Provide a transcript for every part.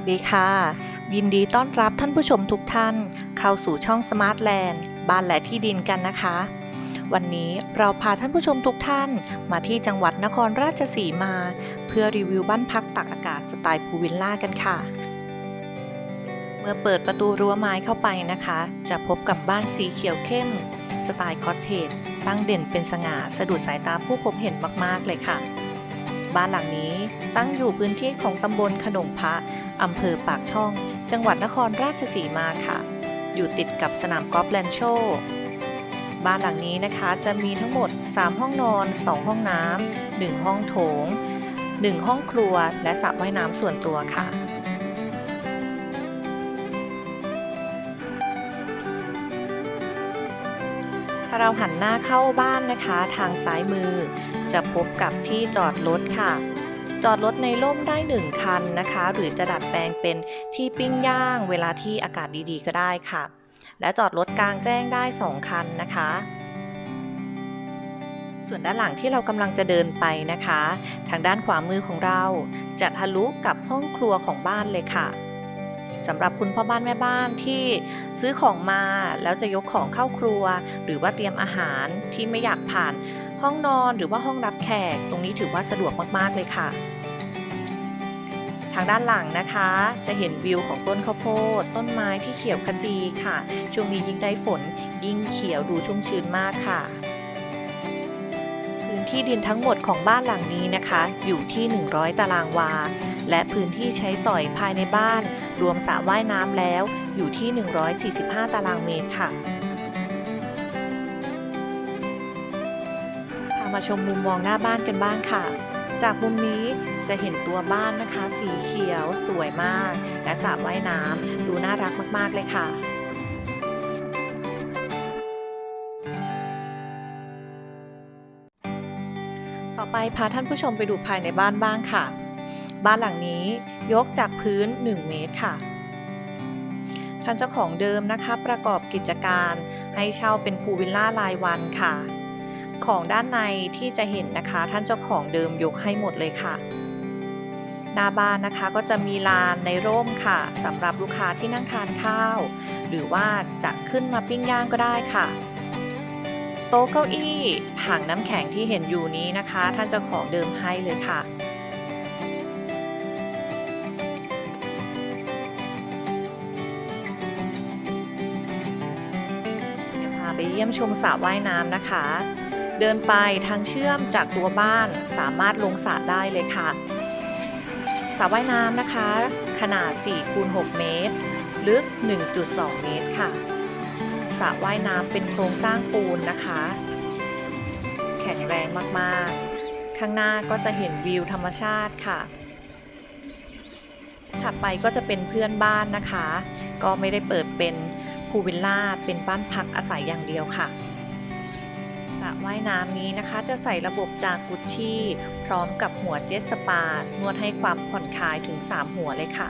วัสดีค่ะ ยินดีต้อนรับท่านผู้ชมทุกท่าน เข้าสู่ช่อง Smart Land บ้านและที่ดินกันนะคะ วันนี้เราพาท่านผู้ชมทุกท่านมาที่จังหวัดนครราชสีมา เพื่อรีวิวบ้านพักตักอากาศสไตล์พูลวิลล่ากันค่ะ เมื่อเปิดประตูรั้วไม้เข้าไปนะคะ จะพบกับบ้านสีเขียวเข้ม สไตล์คอตเทจตั้งเด่นเป็นสง่าสะดุดสายตาผู้พบเห็นมากๆเลยค่ะบ้านหลังนี้ตั้งอยู่พื้นที่ของตำบลขนงพระ อำเภอปากช่อง จังหวัดนครราชสีมาค่ะ อยู่ติดกับสนามกอล์ฟแลนโชบ้านหลังนี้นะคะจะมีทั้งหมด 3 ห้องนอน 2 ห้องน้ำ 1 ห้องโถง 1 ห้องครัว และสระว่ายน้ำส่วนตัวค่ะ ถ้าเราหันหน้าเข้าบ้านนะคะ ทางซ้ายมือจะพบกับที่จอดรถค่ะ จอดรถในร่มได้ 1 คันนะคะ หรือจะดัดแปลงเป็นที่ปิ้งย่างเวลาที่อากาศดีๆ ก็ได้ค่ะ และจอดรถกลางแจ้งได้ 2 คันนะคะ ส่วนด้านหลังที่เรากำลังจะเดินไปนะคะ ทางด้านขวามือของเราจะทะลุกับห้องครัวของบ้านเลยค่ะสำหรับคุณพ่อบ้านแม่บ้านที่ซื้อของมาแล้วจะยกของเข้าครัว หรือว่าเตรียมอาหารที่ไม่อยากผ่านห้องนอนหรือว่าห้องรับ แขก ตรงนี้ถือว่าสะดวกมากๆเลยค่ะ ทางด้านหลังนะคะ จะเห็นวิวของต้นข้าวโพด ต้นไม้ที่เขียวขจีค่ะ ช่วงนี้ยิ่งได้ฝนยิ่งเขียวดูชุ่มชื้นมากค่ะพื้นที่ดินทั้งหมดของบ้านหลังนี้นะคะ อยู่ที่ 100 ตารางวา และพื้นที่ใช้สอยภายในบ้าน รวมสระว่ายน้ำแล้วอยู่ที่ 145 ตารางเมตรค่ะ มาชมมุมมองหน้าบ้านกันบ้างค่ะ จากมุมนี้จะเห็นตัวบ้านนะคะ สีเขียวสวยมาก และสระว่ายน้ำดูน่ารักมากๆเลยค่ะต่อไปพาท่านผู้ชมไปดูภายในบ้านบ้างค่ะ บ้านหลังนี้ยกจากพื้น 1 เมตรค่ะ ท่านเจ้าของเดิมนะคะ ประกอบกิจการให้เช่าเป็นพูวิลล่ารายวันค่ะ ของด้านในที่จะเห็นนะคะ ท่านเจ้าของเดิมยกให้หมดเลยค่ะ หน้าบ้านนะคะก็จะมีลานในร่มค่ะสำหรับลูกค้าที่นั่งทานข้าว หรือว่าจะขึ้นมาปิ้งย่างก็ได้ค่ะ โต๊ะเก้าอี้ถังน้ำแข็งที่เห็นอยู่นี้นะคะ ท่านเจ้าของเดิมให้เลยค่ะเดี๋ยวพาไปเยี่ยมชมสระว่ายน้ำนะคะ เดินไปทางเชื่อมจากตัวบ้านสามารถลงสระได้เลยค่ะสระว่ายน้ำนะคะ ขนาด4คูณ6เมตร ลึก 1.2 เมตรค่ะสระว่ายน้ำเป็นโครงสร้างปูนนะคะ แข็งแรงมากๆ ข้างหน้าก็จะเห็นวิวธรรมชาติค่ะ ถัดไปก็จะเป็นเพื่อนบ้านนะคะ ก็ไม่ได้เปิดเป็นพูวิลล่าเป็นบ้านพักอาศัยอย่างเดียวค่ะ ระว่ายน้ำนี้นะคะ จะใส่ระบบจากกุชชี่ พร้อมกับหัวเจ็ตสปานวดให้ความผ่อนคลายถึง 3 หัวเลยค่ะ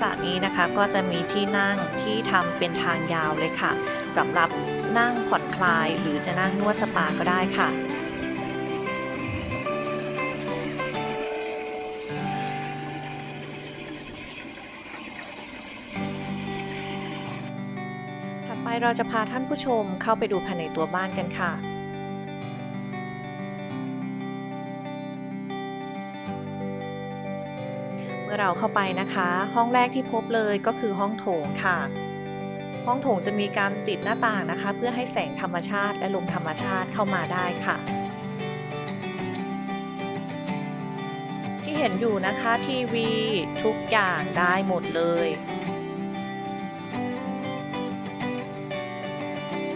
สระนี้นะคะก็จะมีที่นั่งที่ทำเป็นทางยาวเลยค่ะสำหรับนั่งผ่อนคลายหรือจะนั่งนวดสปาก็ได้ค่ะถัดไปเราจะพาท่านผู้ชมเข้าไปดูภายในตัวบ้านกันค่ะ อเราเข้าไปนะคะ ห้องแรกที่พบเลยก็คือห้องโถงค่ะ ห้องโถงจะมีการติดหน้าต่างนะคะ เพื่อให้แสงธรรมชาติและลมธรรมชาติเข้ามาได้ค่ะ ที่เห็นอยู่นะคะทีวีทุกอย่างได้หมดเลย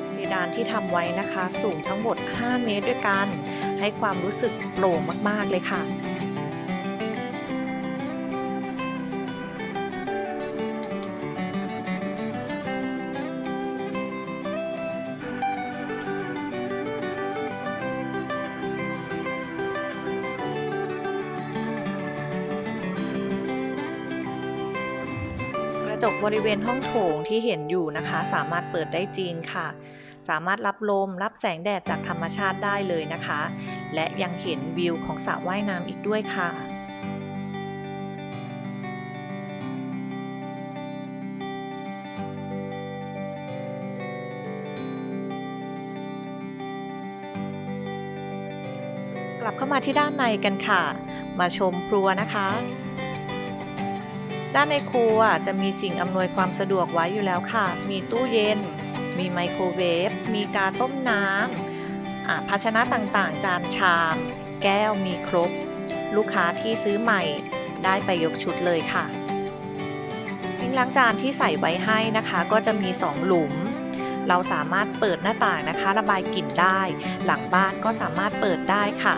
เพดานที่ทำไว้นะคะ สูงทั้งหมด 5 เมตรด้วยกัน ให้ความรู้สึกโปร่งมาก ๆ เลยค่ะ จกบริเวณห้องโถงที่เห็นอยู่นะคะ สามารถเปิดได้จริงค่ะ สามารถรับลมรับแสงแดดจากธรรมชาติได้เลยนะคะ และยังเห็นวิวของสระว่ายน้ำอีกด้วยค่ะกลับเข้ามาที่ด้านในกันค่ะ มาชมครัวนะคะ ด้านในครัวจะมีสิ่งอำนวยความสะดวกไว้อยู่แล้วค่ะ มีตู้เย็น มีไมโครเวฟ มีกาต้มน้ำภาชนะต่างๆ จานชาม แก้วมีครบ ลูกค้าที่ซื้อใหม่ได้ไปยกชุดเลยค่ะซิงล้างจานที่ใส่ไว้ให้นะคะ ก็จะมี 2 หลุม เราสามารถเปิดหน้าต่างนะคะ ระบายกลิ่นได้ หลังบ้านก็สามารถเปิดได้ค่ะ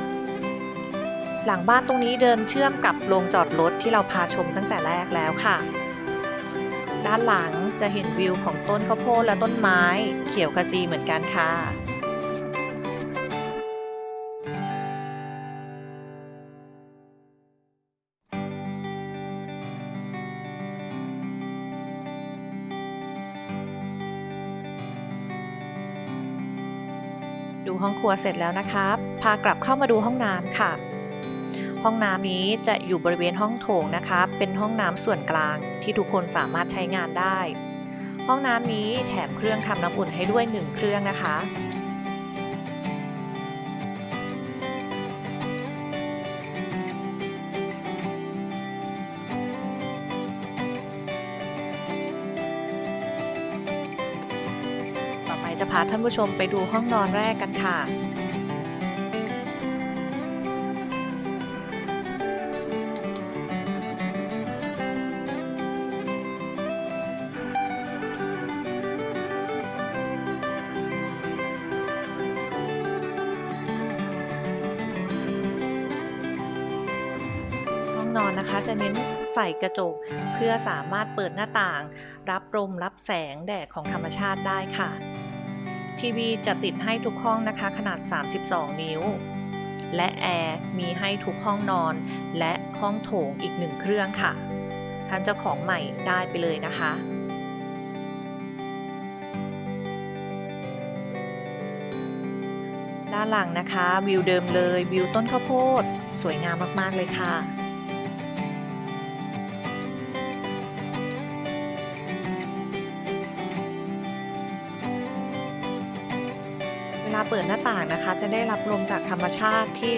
หลังบ้านตรงนี้เดินเชื่อมกับโรงจอดรถที่เราพาชมตั้งแต่แรกแล้วค่ะ ด้านหลังจะเห็นวิวของต้นข้าวโพดและต้นไม้เขียวขจีเหมือนกันค่ะดูห้องครัวเสร็จแล้วนะครับ พากลับเข้ามาดูห้องน้ำค่ะ ห้องน้ำนี้จะอยู่บริเวณห้องโถงนะคะ เป็นห้องน้ำส่วนกลางที่ทุกคนสามารถใช้งานได้ ห้องน้ำนี้แถมเครื่องทำน้ำอุ่นให้ด้วยหนึ่งเครื่องนะคะ ต่อไปจะพาท่านผู้ชมไปดูห้องนอนแรกกันค่ะ นะคะ จะเน้นใส่กระจกเพื่อสามารถเปิดหน้าต่าง รับลมรับแสงแดดของธรรมชาติได้ค่ะ ทีวีจะติดให้ทุกห้องนะคะขนาด 32 นิ้ว และแอร์มีให้ทุกห้องนอน และห้องโถงอีกหนึ่งเครื่องค่ะ ท่านเจ้าของใหม่ได้ไปเลยนะคะด้านหลังนะคะ วิวเดิมเลย วิวต้นข้าวโพด สวยงามมาก ๆ เลยค่ะ ลาเปิดหน้าต่างนะคะ จะได้รับลมจากธรรมชาติที่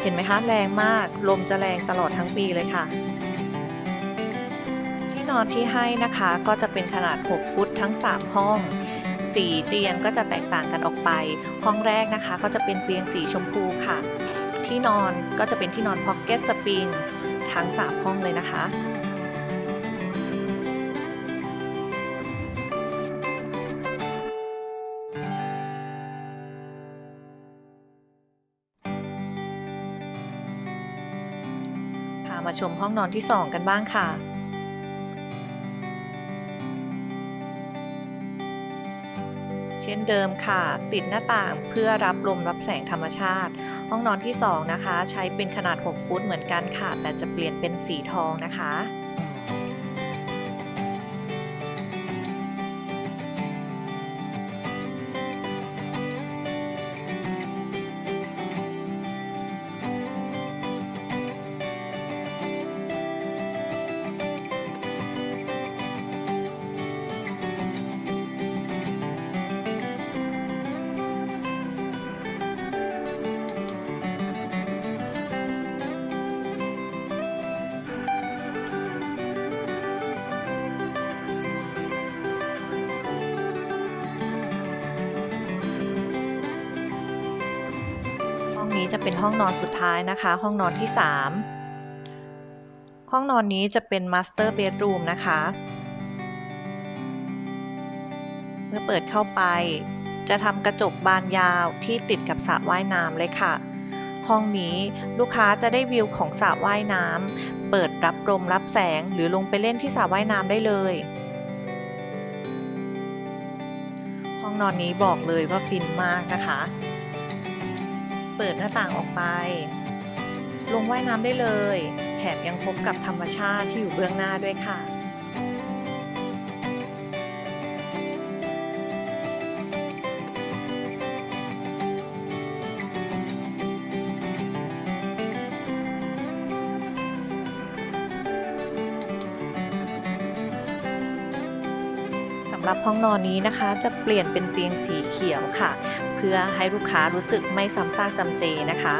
เห็นไหมคะแรงมาก ลมจะแรงตลอดทั้งปีเลยค่ะ ที่นอนที่ให้นะคะก็จะเป็นขนาด 6 ฟุตทั้ง 3 ห้องสีเตียงก็จะแตกต่างกันออกไป ห้องแรกนะคะ ก็จะเป็นเตียงสีชมพูค่ะ ที่นอนก็จะเป็นที่นอนพ็อกเก็ตสปริงทั้ง 3 ห้องเลยนะคะ มาชมห้องนอนที่ 2 กันบ้างค่ะ เช่นเดิมค่ะติดหน้าต่างเพื่อรับลมรับแสงธรรมชาติ ห้องนอนที่ 2 นะคะ ใช้เป็นขนาด 6 ฟุตเหมือนกันค่ะ แต่จะเปลี่ยนเป็นสีทองนะคะ จะเป็นห้องนอนสุดท้ายนะคะ ห้องนอนที่ 3 ห้องนอนนี้จะเป็นมาสเตอร์เบดรูมนะคะ เมื่อเปิดเข้าไป จะทำกระจกบานยาวที่ติดกับสระว่ายน้ำเลยค่ะ ห้องนี้ลูกค้าจะได้วิวของสระว่ายน้ำเปิดรับลมรับแสงหรือลงไปเล่นที่สระว่ายน้ำได้เลย ห้องนอนนี้บอกเลยว่าฟินมากนะคะ เปิดหน้าต่างออกไป ลงว่ายน้ำได้เลย แถมยังพบกับธรรมชาติที่อยู่เบื้องหน้าด้วยค่ะสำหรับห้องนอนนี้นะคะจะเปลี่ยนเป็นเตียงสีเขียวค่ะ พื่อให้ลูกค้ารู้สึกไม่ซ้ำซากจำเจนะคะ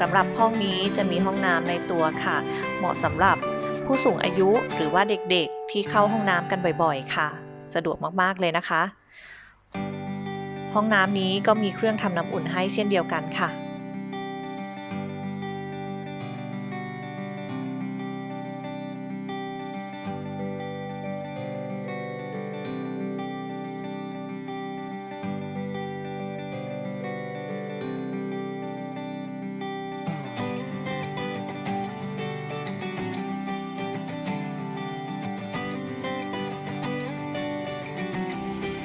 สำหรับห้องนี้จะมีห้องน้ำในตัวค่ะ เหมาะสำหรับผู้สูงอายุหรือว่าเด็กๆที่เข้าห้องน้ำกันบ่อยๆ ค่ะ สะดวกมากๆเลยนะคะ ห้องน้ำนี้ก็มีเครื่องทำน้ำอุ่นให้เช่นเดียวกันค่ะ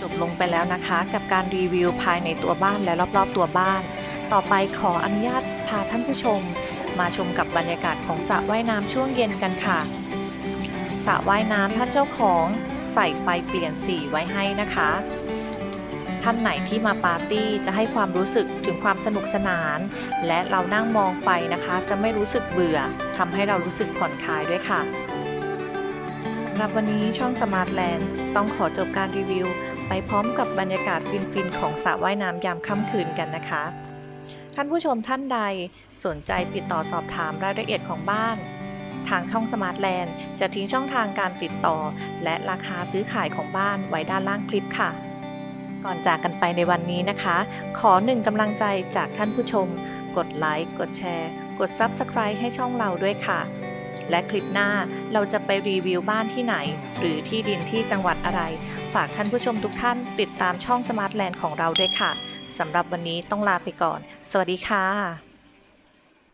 บลงไปแล้วนะคะ กับการรีวิวภายในตัวบ้านและรอบๆตัวบ้าน ต่อไปขออนุญาตพาท่านผู้ชม มาชมกับบรรยากาศของสระว่ายน้ำช่วงเย็นกันค่ะสระว่ายน้ำท่านเจ้าของใส่ไฟเปลี่ยนสีไว้ให้นะคะ ท่านไหนที่มาปาร์ตี้จะให้ความรู้สึกถึงความสนุกสนาน และเรานั่งมองไฟนะคะ จะไม่รู้สึกเบื่อทำให้เรารู้สึกผ่อนคลายด้วยค่ะสำหรับวันนี้ช่อง Smart Land ต้องขอจบการรีวิว ไปพร้อมกับบรรยากาศฟินๆของสระว่ายน้ำยามค่ำคืนกันนะคะ ท่านผู้ชมท่านใดสนใจติดต่อสอบถามรายละเอียดของบ้าน ทางช่อง Smart Land จะทิ้งช่องทางการติดต่อ และราคาซื้อขายของบ้านไว้ด้านล่างคลิปค่ะ ก่อนจากกันไปในวันนี้นะคะ ขอหนึ่งกำลังใจจากท่านผู้ชม กดไลค์กดแชร์ กด Subscribe ให้ช่องเราด้วยค่ะและคลิปหน้าเราจะไปรีวิวบ้านที่ไหน หรือที่ดินที่จังหวัดอะไร ฝากท่านผู้ชมทุกท่านติดตามช่อง Smart Land ของเราด้วยค่ะสำหรับวันนี้ต้องลาไปก่อน สวัสดีค่ะ